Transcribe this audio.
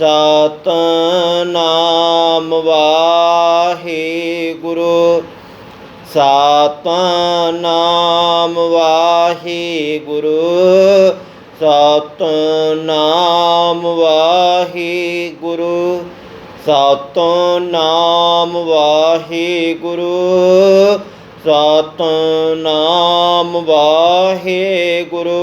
Satnam Waheguru Satnam Waheguru Satnam Waheguru Satnam Waheguru Satnam Waheguru.